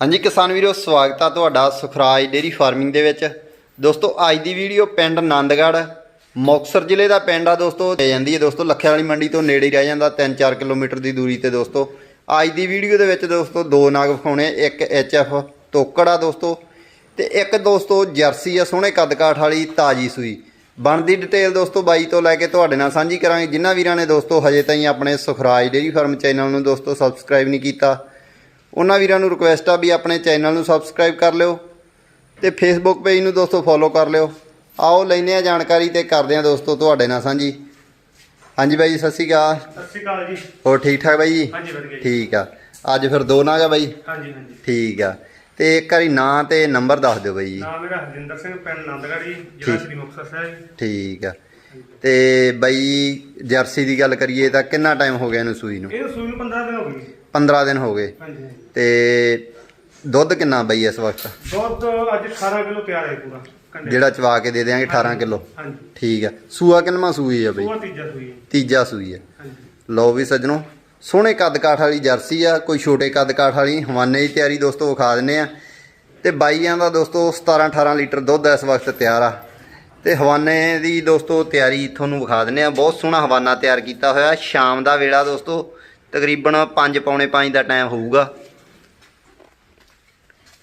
ਹਾਂਜੀ ਕਿਸਾਨ ਵੀਰੋ, ਸਵਾਗਤ ਆ ਤੁਹਾਡਾ ਸੁਖਰਾਜ ਡੇਰੀ ਫਾਰਮਿੰਗ ਦੇ ਵਿੱਚ। ਦੋਸਤੋ, ਅੱਜ ਦੀ ਵੀਡੀਓ ਪਿੰਡ ਆਨੰਦਗੜ੍ਹ ਮੁਕਤਸਰ ਜ਼ਿਲ੍ਹੇ ਦਾ ਪਿੰਡ ਆ ਦੋਸਤੋ ਪੈ ਜਾਂਦੀ ਹੈ ਦੋਸਤੋ ਲੱਖਿਆਂ ਵਾਲੀ ਮੰਡੀ ਤੋਂ ਨੇੜੇ ਰਹਿ ਜਾਂਦਾ 3-4 ਕਿਲੋਮੀਟਰ ਦੀ ਦੂਰੀ ਤੇ ਦੋਸਤੋ। ਅੱਜ ਦੀ ਵੀਡੀਓ ਦੇ ਵਿੱਚ ਦੋਸਤੋ, ਦੋ ਨਾਗ ਵਿਖਾਉਣੇ, ਇੱਕ ਐਚਐਫ ਤੋਕੜ ਆ ਦੋਸਤੋ, ਤੇ ਇੱਕ ਦੋਸਤੋ ਜਰਸੀ ਆ ਸੋਹਣੇ ਕੱਦਕਾਠ ਵਾਲੀ ਤਾਜੀ ਸੂਈ। ਬਣਦੀ ਡਿਟੇਲ ਦੋਸਤੋ ਬਾਈ ਤੋਂ ਲੈ ਕੇ ਤੁਹਾਡੇ ਨਾਲ ਸਾਂਝੀ ਕਰਾਂਗੇ। ਜਿਨ੍ਹਾਂ ਵੀਰਾਂ ਨੇ ਦੋਸਤੋ ਹਜੇ ਤਾਈਂ ਆਪਣੇ ਸੁਖਰਾਜ ਡੇਰੀ ਫਾਰਮ ਚੈਨਲ ਨੂੰ ਦੋਸਤੋ ਸਬਸਕ੍ਰਾਈਬ ਨਹੀਂ ਕੀਤਾ ਉਹਨਾਂ ਵੀਰਾਂ ਨੂੰ ਰਿਕੁਐਸਟ ਆ ਵੀ ਆਪਣੇ ਚੈਨਲ ਨੂੰ ਸਬਸਕ੍ਰਾਈਬ ਕਰ ਲਿਓ ਤੇ ਫੇਸਬੁੱਕ ਪੇਜ ਨੂੰ ਦੋਸਤੋ ਫੋਲੋ ਕਰ ਲਿਓ। ਆਓ ਲੈਨੇ ਆ ਜਾਣਕਾਰੀ ਤੇ ਕਰਦੇ ਆ ਦੋਸਤੋ ਤੁਹਾਡੇ ਨਾਲ ਸਾਂਝੀ। ਹਾਂਜੀ ਬਾਈ ਜੀ, ਸਤਿ ਸ਼੍ਰੀ ਅਕਾਲ। ਸਤਿ ਸ਼੍ਰੀ ਅਕਾਲ ਜੀ। ਹੋਰ ਠੀਕ ਠਾਕ ਬਾਈ ਜੀ? ਹਾਂਜੀ ਵਧੀਆ ਜੀ। ਠੀਕ ਆ। ਅੱਜ ਫਿਰ ਦੋ ਨਾਗ ਆ ਬਾਈ? ਹਾਂਜੀ ਹਾਂਜੀ। ਠੀਕ ਆ। ਤੇ ਇੱਕ ਵਾਰੀ ਨਾਂ ਤੇ ਨੰਬਰ ਦੱਸ ਦਿਓ ਬਾਈ ਜੀ। ਨਾਮ ਮੇਰਾ ਹਰਜਿੰਦਰ ਸਿੰਘ ਪਿੰਡ ਆਨੰਦਗੜ੍ਹ ਜੀ ਜ਼ਿਲ੍ਹਾ ਠੀਕ। ਸ੍ਰੀ ਮੁਕਤਸਰ ਸਾਹਿਬ। ਠੀਕ ਆ। ਤੇ ਬਾਈ ਜਰਸੀ ਦੀ ਗੱਲ ਕਰੀਏ ਤਾਂ ਕਿੰਨਾ ਟਾਈਮ ਹੋ ਗਿਆ ਇਹਨੂੰ ਸੂਈ ਨੂੰ? ਇਹ ਸੂਈ ਨੂੰ 15 ਦਿਨ ਹੋ ਗਏ ਜੀ। 15 ਦਿਨ ਹੋ ਗਏ। ਹਾਂਜੀ। ਤੇ ਦੁੱਧ ਕਿੰਨਾ ਬਾਈ ਇਸ ਵਕਤ? ਦੁੱਧ ਅੱਜ 18 ਕਿਲੋ ਤਿਆਰ ਹੈ ਪੂਰਾ ਕੰਡੇ ਜਿਹੜਾ ਚਵਾ ਕੇ ਦੇ ਦਿਆਂਗੇ 18 ਕਿਲੋ। ਹਾਂਜੀ। ਠੀਕ ਆ। ਸੂਆ ਕਿੰਨਵਾਂ ਸੂਈ ਆ ਬਾਈ? ਉਹ ਤੀਜਾ ਸੂਈ ਹੈ। ਤੀਜਾ ਸੂਈ ਆ। ਹਾਂਜੀ। ਲਓ ਵੀ ਸੱਜਣੋ ਸੋਹਣੇ ਕੱਦ ਕਾਠ ਵਾਲੀ ਜਰਸੀ ਆ ਕੋਈ ਛੋਟੇ ਕੱਦ ਕਾਠ ਵਾਲੀ ਹਵਾਨੇ ਦੀ ਤਿਆਰੀ ਦੋਸਤੋ ਵਿਖਾ ਦਿੰਨੇ ਆ। ਤੇ ਬਾਈਆਂ ਦਾ ਦੋਸਤੋ 17 18 ਲੀਟਰ ਦੁੱਧ ਇਸ ਵਕਤ ਤਿਆਰ ਆ। ਤੇ ਹਵਾਨੇ ਦੀ ਦੋਸਤੋ ਤਿਆਰੀ ਤੁਹਾਨੂੰ ਵਿਖਾ ਦਿੰਨੇ ਆ। ਬਹੁਤ ਸੋਹਣਾ ਹਵਾਨਾ ਤਿਆਰ ਕੀਤਾ ਹੋਇਆ ਸ਼ਾਮ ਦਾ ਵੇਲਾ ਦੋਸਤੋ। ਤਕਰੀਬਨ 5 ਪੌਣੇ 5 ਦਾ ਟਾਈਮ ਹੋਊਗਾ।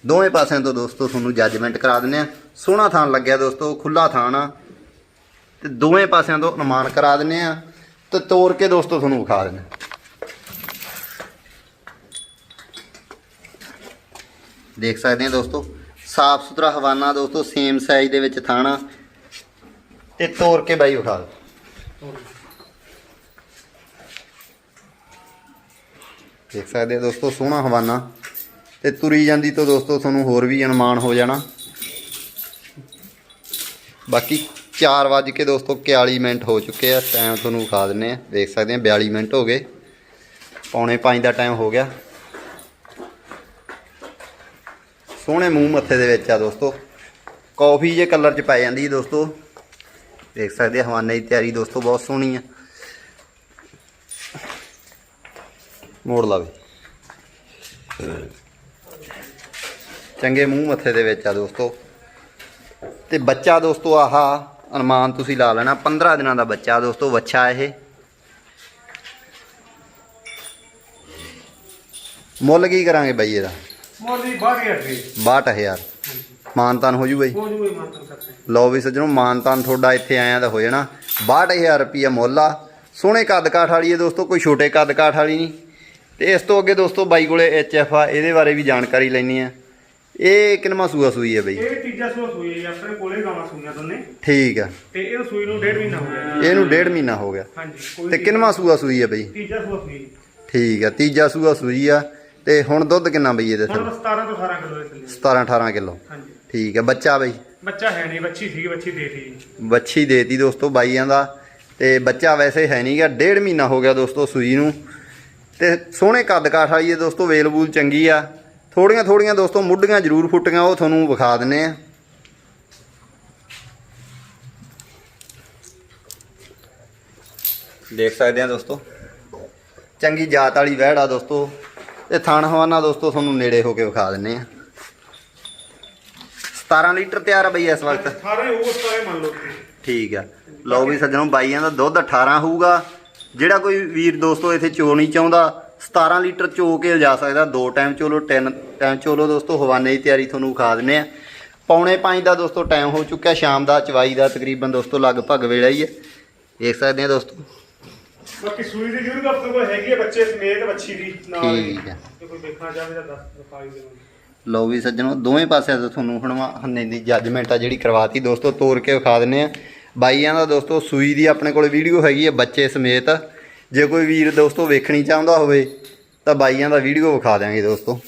ਦੋਵੇਂ ਪਾਸਿਆਂ ਤੋਂ ਦੋਸਤੋ ਤੁਹਾਨੂੰ ਜੱਜਮੈਂਟ ਕਰਾ ਦਿੰਨੇ ਆ ਸੋਹਣਾ ਥਾਨ ਲੱਗਿਆ ਦੋਸਤੋ ਖੁੱਲਾ ਥਾਨ ਆ। ਤੇ ਦੋਵੇਂ ਪਾਸਿਆਂ ਤੋਂ ਅਨੁਮਾਨ ਕਰਾ ਦਿੰਨੇ ਆ ਤੇ ਤੋੜ ਕੇ ਦੋਸਤੋ ਤੁਹਾਨੂੰ ਵਿਖਾ ਦਿੰਨੇ ਦੇਖ ਸਕਦੇ ਆ ਦੋਸਤੋ, ਸਾਫ਼ ਸੁਥਰਾ ਹਵਾਨਾ ਦੋਸਤੋ ਸੇਮ ਸਾਈਜ਼ ਦੇ ਵਿੱਚ ਥਾਣਾ ਤੇ ਤੋੜ ਕੇ ਬਾਈ ਵਿਖਾ ਦਿਓ। ਦੇਖ ਸਕਦੇ ਆ ਦੋਸਤੋ, ਸੋਹਣਾ ਹਵਾਨਾ। ਤੇ ਤੁਰੀ ਜਾਂਦੀ ਤੋਂ ਦੋਸਤੋ ਤੁਹਾਨੂੰ ਹੋਰ ਵੀ ਅਨੁਮਾਨ ਹੋ ਜਾਣਾ। ਬਾਕੀ 4 ਵਜੇ ਕੇ ਦੋਸਤੋ 41 ਮਿੰਟ ਹੋ ਚੁੱਕੇ ਆ ਟਾਈਮ ਤੁਹਾਨੂੰ ਵਿਖਾ ਦਿੰਨੇ ਆ। ਦੇਖ ਸਕਦੇ ਆ 42 ਮਿੰਟ ਹੋ ਗਏ। ਪੌਣੇ 5 ਦਾ ਟਾਈਮ ਹੋ ਗਿਆ। ਸੋਹਣੇ ਮੂੰਹ ਮੱਥੇ ਦੇ ਵਿੱਚ ਆ ਦੋਸਤੋ। ਕਾਫੀ ਜੇ ਕਲਰ ਚ ਪੈ ਜਾਂਦੀ ਹੈ ਦੋਸਤੋ। ਦੇਖ ਸਕਦੇ ਹਵਾਨੇ ਦੀ ਤਿਆਰੀ ਦੋਸਤੋ ਬਹੁਤ ਸੋਹਣੀ ਆ। ਮੋੜ ਲਾਵੇ ਚੰਗੇ ਮੂੰਹ ਮੱਥੇ ਦੇ ਵਿੱਚ ਆ ਦੋਸਤੋ। ਤੇ ਬੱਚਾ ਦੋਸਤੋ ਆਹ ਅਨੁਮਾਨ ਤੁਸੀਂ ਲਾ ਲੈਣਾ 15 ਦਿਨਾਂ ਦਾ ਬੱਚਾ ਦੋਸਤੋ ਵੱਛਾ ਇਹ। ਮੁੱਲ ਕੀ ਕਰਾਂਗੇ ਬਾਈ ਇਹਦਾ? ਮੋਦੀ ਬਾਹਰ ਗਿਆ ਜੀ 62000 ਮਾਨਤਾਨ ਹੋ ਜੂ ਬਾਈ? ਲਓ ਵੀ ਸੱਜਣੋ ਮਾਨਤਾਨ ਤੁਹਾਡਾ ਇੱਥੇ ਆਇਆ ਤਾਂ ਹੋ ਜਾਣਾ। 62000 ਰੁਪਿਆ ਮੁੱਲ ਆ। ਸੋਹਣੇ ਕੱਦ ਕਾਠ ਵਾਲੀ ਹੈ ਦੋਸਤੋ ਕੋਈ ਛੋਟੇ ਕੱਦ ਕਾਠ ਵਾਲੀ ਨਹੀਂ। ਤੇ ਇਸ ਤੋਂ ਅੱਗੇ ਦੋਸਤੋ ਬਾਈ ਕੋਲੇ ਐਫ ਆ ਇਹਦੇ ਬਾਰੇ ਵੀ ਜਾਣਕਾਰੀ ਲੈਣੀ ਆ ਇਹ ਕਿੰਨਵਾਂ ਸੂਆ ਸੂਈ ਹੈ ਬਾਈ। ਇਹ ਤੀਜਾ ਸੂਆ ਸੂਈ ਹੈ ਜੀ, ਆਪਣੇ ਕੋਲੇ ਗਾਵਾਂ ਸੂਈਆਂ ਦੋਨੇ। ਠੀਕ ਆ। ਤੇ ਇਹ ਸੂਈ ਨੂੰ ਡੇਢ ਮਹੀਨਾ ਹੋ ਗਿਆ ਜੀ। ਇਹਨੂੰ ਡੇਢ ਮਹੀਨਾ ਹੋ ਗਿਆ। ਹਾਂਜੀ ਕੋਈ ਤੇ ਕਿੰਨਵਾਂ ਸੂਆ ਸੂਈ ਹੈ ਬਾਈ? ਤੀਜਾ ਸੂਆ ਸੂਈ। ਠੀਕ ਆ ਤੀਜਾ ਸੂਆ ਸੂਈ ਆ। ਤੇ ਹੁਣ ਦੁੱਧ ਕਿੰਨਾ ਬਈ ਇਹਦੇ ਹੁਣ ਥੱਲੇ? ਬਸ 17 ਤੋਂ 18 ਕਿਲੋ ਦੇ ਥੱਲੇ। 17 18 ਕਿਲੋ। ਹਾਂਜੀ। ਠੀਕ ਆ ਬੱਚਾ ਬਈ? ਬੱਚਾ ਹੈ ਨਹੀਂ ਬੱਚੀ ਸੀਗੀ ਬੱਚੀ ਦੇਤੀ ਜੀ ਬੱਚੀ ਦੇਤੀ ਦੋਸਤੋ ਬਾਈਆਂ ਦਾ। ਤੇ ਬੱਚਾ ਵੈਸੇ ਹੈ ਨਹੀਂਗਾ ਡੇਢ ਮਹੀਨਾ ਹੋ ਗਿਆ ਦੋਸਤੋ ਸੂਈ ਨੂੰ। ਤੇ ਸੋਹਣੇ ਕੱਦ ਕਾਠ ਵਾਲੀ ਹੈ ਦੋਸਤੋ ਵੇਲਬੂਲ ਚੰਗੀ ਆ। ਥੋੜੀਆਂ ਥੋੜੀਆਂ ਦੋਸਤੋ ਮੁੱਢੀਆਂ ਜ਼ਰੂਰ ਫੁੱਟੀਆਂ ਉਹ ਤੁਹਾਨੂੰ ਵਿਖਾ ਦਿੰਨੇ ਆ। ਦੇਖ ਸਕਦੇ ਆ ਦੋਸਤੋ। ਚੰਗੀ ਜਾਤ ਵਾਲੀ ਵਹਿੜ ਆ ਦੋਸਤੋ। ਤੇ ਥਣ ਹਵਾਨਾ ਦੋਸਤੋ ਤੁਹਾਨੂੰ ਨੇੜੇ ਹੋ ਕੇ ਵਿਖਾ ਦਿੰਨੇ ਆ। 17 ਲੀਟਰ ਤਿਆਰ ਆ ਬਈ ਇਸ ਵਕਤ। ਸਾਰੇ ਉਹ ਸਾਰੇ ਮੰਨ ਲਓ ਠੀਕ ਆ। ਲਓ ਵੀ ਸੱਜਣੋ ਬਾਈਆਂ ਦਾ ਦੁੱਧ 18 ਹੋਊਗਾ। ਜਿਹੜਾ ਕੋਈ ਵੀਰ ਦੋਸਤੋ ਇੱਥੇ ਚੋ ਨਹੀਂ ਚਾਹੁੰਦਾ 17 ਲੀਟਰ ਚੋ ਕੇ ਜਾ ਸਕਦਾ ਦੋ ਟਾਈਮ ਚੋਲੋ ਤਿੰਨ ਟਾਈਮ ਚੋਲੋ ਦੋਸਤੋ ਹਵਾਨੇ ਦੀ ਤਿਆਰੀ ਤੁਹਾਨੂੰ ਵਿਖਾ ਦਿੰਨੇ ਆ ਪੌਣੇ 5 ਦਾ ਦੋਸਤੋ ਟਾਈਮ ਹੋ ਚੁੱਕਿਆ ਸ਼ਾਮ ਦਾ ਚਵਾਈ ਦਾ ਤਕਰੀਬਨ ਦੋਸਤੋ ਲਗਭਗ ਵੇਲਾ ਹੀ ਹੈ। ਦੇਖ ਸਕਦੇ ਆ ਦੋਸਤੋ। ਬਾਕੀ ਸੂਈ ਦੀ ਜ਼ਰੂਰ ਆਪਣੇ ਕੋਲ ਹੈਗੀ ਹੈ ਬੱਚੇ ਸਮੇਤ ਬੱਚੀ ਦੀ ਨਾਲ। ਠੀਕ ਹੈ। ਜੇ ਕੋਈ ਦੇਖਣਾ ਚਾਹਵੇ ਤਾਂ ਦੱਸ ਦਿਖਾਈ ਦੇ ਲਓ ਵੀ ਸੱਜਣੋ ਦੋਵੇਂ ਪਾਸਿਆਂ ਤੋਂ ਤੁਹਾਨੂੰ ਹੁਣ ਹੰਨੇ ਦੀ ਜੱਜਮੈਂਟ ਆ ਜਿਹੜੀ ਕਰਵਾਤੀ ਦੋਸਤੋ ਤੋੜ ਕੇ ਵਿਖਾ ਦਿੰਨੇ ਆ ਬਾਈਆਂ ਦਾ ਦੋਸਤੋ ਸੂਈ ਦੀ ਆਪਣੇ ਕੋਲ ਵੀਡੀਓ ਹੈਗੀ ਹੈ ਬੱਚੇ ਸਮੇਤ। ਜੇ ਕੋਈ ਵੀਰ ਦੋਸਤੋ ਵੇਖਣੀ ਚਾਹੁੰਦਾ ਹੋਵੇ ਤਾਂ ਬਾਈਆਂ ਦਾ ਵੀਡੀਓ ਵਿਖਾ ਦਿਆਂਗੇ ਦੋਸਤੋ।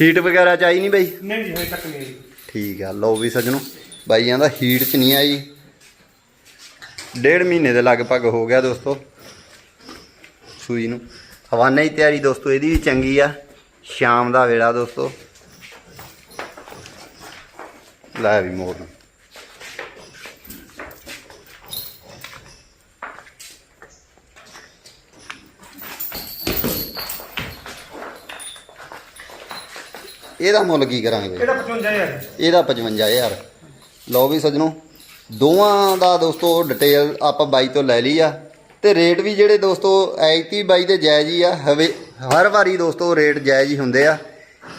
ਹੀਟ ਵਗੈਰਾ ਚਾਹੀ ਨਹੀਂ ਬਾਈ? ਨਹੀਂ ਜੀ ਹਜੇ ਤੱਕ ਨਹੀਂ ਆਈ। ਠੀਕ ਆ ਲਓ ਵੀ ਸੱਜਣੋ ਬਾਈਆਂ ਦਾ ਹੀਟ ਚ ਨਹੀਂ ਆਈ। ਡੇਢ ਮਹੀਨੇ ਦੇ ਲਗਭਗ ਹੋ ਗਿਆ ਦੋਸਤੋ ਸੂਈ ਨੂੰ। ਹਵਾਨੇ ਦੀ ਤਿਆਰੀ ਦੋਸਤੋ ਇਹਦੀ ਵੀ ਚੰਗੀ ਆ। ਸ਼ਾਮ ਦਾ ਵੇਲਾ ਦੋਸਤੋ। ਲੈ ਵੀ ਮੋੜ ਨੂੰ। ਇਹਦਾ ਮੁੱਲ ਕੀ ਕਰਾਂਗੇ? ਇਹਦਾ 55000 ਇਹਦਾ 55000 ਲਓ ਵੀ ਸੱਜਣੋ ਦੋਵਾਂ ਦਾ ਦੋਸਤੋ ਡਿਟੇਲ ਆਪਾਂ ਬਾਈ ਤੋਂ ਲੈ ਲਈ ਆ। ਤੇ ਰੇਟ ਵੀ ਜਿਹੜੇ ਦੋਸਤੋ ਐਤੀ ਬਾਈ ਦੇ ਜਾਇਜ਼ ਹੀ ਆ ਹਵੇ ਹਰ ਵਾਰੀ ਦੋਸਤੋ ਰੇਟ ਜਾਇਜ਼ ਹੀ ਹੁੰਦੇ ਆ।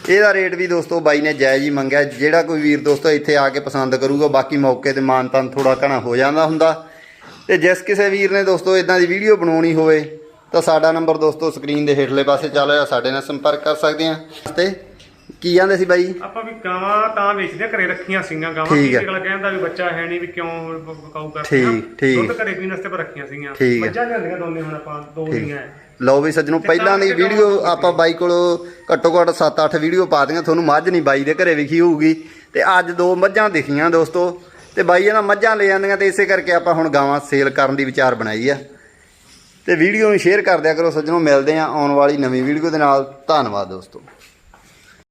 ਇਹਦਾ ਰੇਟ ਵੀ ਦੋਸਤੋ ਬਾਈ ਨੇ ਜਾਇਜ਼ ਹੀ ਮੰਗਿਆ। ਜਿਹੜਾ ਕੋਈ ਵੀਰ ਦੋਸਤੋ ਇੱਥੇ ਆ ਕੇ ਪਸੰਦ ਕਰੂਗਾ ਬਾਕੀ ਮੌਕੇ ਤੇ ਮਾਨਤਨ ਥੋੜਾ ਘਣਾ ਹੋ ਜਾਂਦਾ ਹੁੰਦਾ। ਤੇ ਜਿਸ ਕਿਸੇ ਵੀਰ ਨੇ ਦੋਸਤੋ ਇਦਾਂ ਦੀ ਵੀਡੀਓ ਬਣਾਉਣੀ ਹੋਵੇ ਤਾਂ ਸਾਡਾ ਨੰਬਰ ਦੋਸਤੋ ਸਕਰੀਨ ਦੇ ਹੇਠਲੇ ਪਾਸੇ ਚੱਲ ਰਿਹਾ ਸਾਡੇ ਨਾਲ ਸੰਪਰਕ ਕਰ ਸਕਦੇ ਆ। ਤੇ ਕੀ ਜਾਂਦੇ ਸੀ ਬਾਈ? ਆਪਾਂ ਵੀ ਗਾਵਾਂ ਤਾਂ ਵੇਚਦੇ ਆ, ਘਰੇ ਰੱਖੀਆਂ ਸੀਗੀਆਂ ਗਾਵਾਂ। ਠੀਕ। ਕੀ ਅਗਲਾ ਕਹਿੰਦਾ ਵੀ ਬੱਚਾ ਹੈ ਨਹੀਂ ਵੀ ਕਿਉਂ ਬਕਾਊ ਕਰਦੇ ਠੀਕ, ਠੀਕ। ਦੁੱਧ ਘਰੇ ਪੀਣ ਵਾਸਤੇ ਪਰ ਰੱਖੀਆਂ ਸੀਗੀਆਂ। ਠੀਕ ਹੈ। ਮੱਝਾਂ ਲਿਆਂਦੀਆਂ ਦੋਨੇ ਹੁਣ ਆਪਾਂ ਦੋ ਦੀਆਂ। ਲਓ ਵੀ ਸੱਜਣੋ ਪਹਿਲਾਂ ਦੀ ਵੀਡੀਓ ਆਪਾਂ ਬਾਈ ਕੋਲੋਂ ਘੱਟੋ ਘੱਟ 7-8 ਵੀਡੀਓ ਪਾ ਦੀਆਂ ਤੁਹਾਨੂੰ ਮੱਝ ਨਹੀਂ ਬਾਈ ਦੇ ਘਰੇ ਵਿਖੀ ਹੋਊਗੀ। ਤੇ ਅੱਜ ਦੋ ਮੱਝਾਂ ਦਿਖੀਆਂ ਦੋਸਤੋ। ਤੇ ਬਾਈ ਇਹਨਾਂ ਮੱਝਾਂ ਲੈ ਜਾਂਦੀਆਂ ਤੇ ਇਸੇ ਕਰਕੇ ਆਪਾਂ ਹੁਣ ਗਾਵਾਂ ਸੇਲ ਕਰਨ ਦੀ ਵਿਚਾਰ ਬਣਾਈ ਆ। ਤੇ ਵੀਡੀਓ ਨੂੰ ਸ਼ੇਅਰ ਕਰ ਦਿਆ ਕਰੋ ਸੱਜਣੋ ਮਿਲਦੇ ਆ ਆਉਣ ਵਾਲੀ ਨਵੀਂ ਵੀਡੀਓ ਦੇ ਨਾਲ। ਧੰਨਵਾਦ ਦੋਸਤੋ।